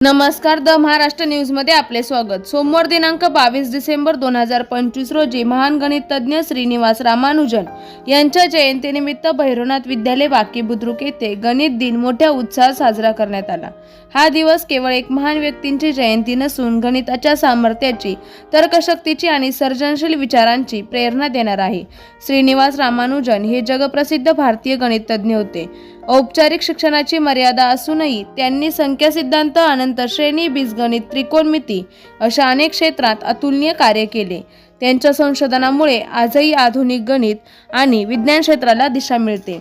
नमस्कार द महाराष्ट्र न्यूजमध्ये आपले स्वागत. सोमवार दिनांक बावीस डिसेंबर दोन हजार पंचवीस रोजी महान गणित तज्ज्ञ श्रीनिवास रामानुजन यांच्या जयंतीनिमित्त भैरवनाथ विद्यालय बाकी बुद्रुक येथे गणित दिन मोठ्या उत्साहात साजरा करण्यात आला. हा दिवस केवळ एक महान व्यक्तींची जयंती नसून गणिताच्या सामर्थ्याची तर्कशक्तीची आणि सर्जनशील विचारांची प्रेरणा देणार आहे. श्रीनिवास रामानुजन हे जगप्रसिद्ध भारतीय गणिततज्ञ होते. औपचारिक शिक्षणाची मर्यादा असूनही त्यांनी संख्या सिद्धांत अनंत श्रेणी बीजगणित त्रिकोणमिती अशा अनेक क्षेत्रात अतुलनीय कार्य केले. त्यांच्या संशोधनामुळे आजही आधुनिक गणित आणि विज्ञान क्षेत्राला दिशा मिळते.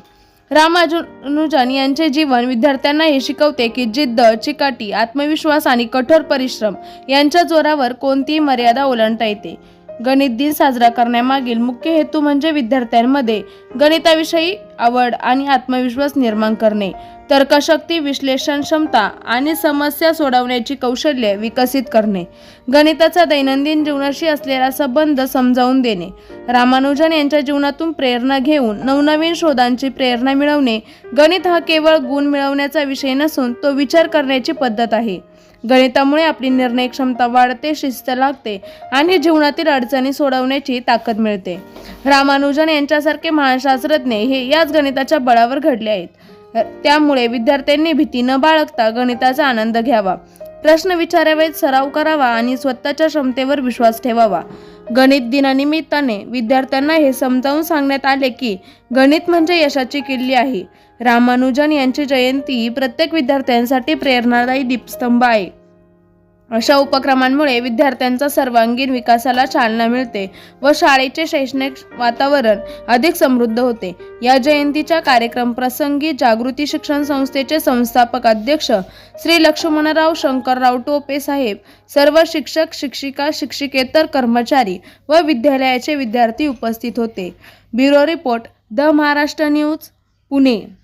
रामानुजन यांचे जीवन विद्यार्थ्यांना हे शिकवते की जिद्द चिकाटी आत्मविश्वास आणि कठोर परिश्रम यांच्या जोरावर कोणतीही मर्यादा ओलांडता येते. गणित दिन साजरा करण्यामागील मुख्य हेतू म्हणजे विद्यार्थ्यांमध्ये गणिताविषयी आवड आणि आत्मविश्वास निर्माण करणे. तर्कशक्ती विश्लेषण क्षमता आणि समस्या सोडवण्याची कौशल्य विकसित करणे. गणिताचा दैनंदिन जीवनाशी असलेला संबंध समजावून देणे. रामानुजन यांच्या जीवनातून प्रेरणा घेऊन नवनवीन शोधांची प्रेरणा मिळवणे. गणित हा केवळ गुण मिळवण्याचा विषय नसून तो विचार करण्याची पद्धत आहे. गणितामुळे आपली निर्णय क्षमता वाढते शिस्त लागते आणि जीवनातील अडचणी सोडवण्याची ताकद मिळते. रामानुजन यांच्यासारखे महाशास्त्रज्ञ हे याच गणिताच्या बळावर घडले आहेत. त्यामुळे विद्यार्थ्यांनी भीती न बाळगता गणिताचा आनंद घ्यावा. प्रश्न विचारावेत सराव करावा आणि स्वतःच्या क्षमतेवर विश्वास ठेवावा. गणित दिनानिमित्ताने विद्यार्थ्यांना हे समजावून सांगण्यात आले की गणित म्हणजे यशाची किल्ली आहे. रामानुजन यांची जयंती प्रत्येक विद्यार्थ्यांसाठी प्रेरणादायी दीपस्तंभ आहे. अशा उपक्रमांमुळे विद्यार्थ्यांचा सर्वांगीण विकासाला चालना मिळते व शाळेचे शैक्षणिक वातावरण अधिक समृद्ध होते. या जयंतीच्या कार्यक्रम प्रसंगी जागृती शिक्षण संस्थेचे संस्थापक अध्यक्ष श्री लक्ष्मणराव शंकरराव टोपे साहेब सर्व शिक्षक शिक्षिका शिक्षिकेतर कर्मचारी व विद्यालयाचे विद्यार्थी उपस्थित होते. Bureau report the Maharashtra news Pune.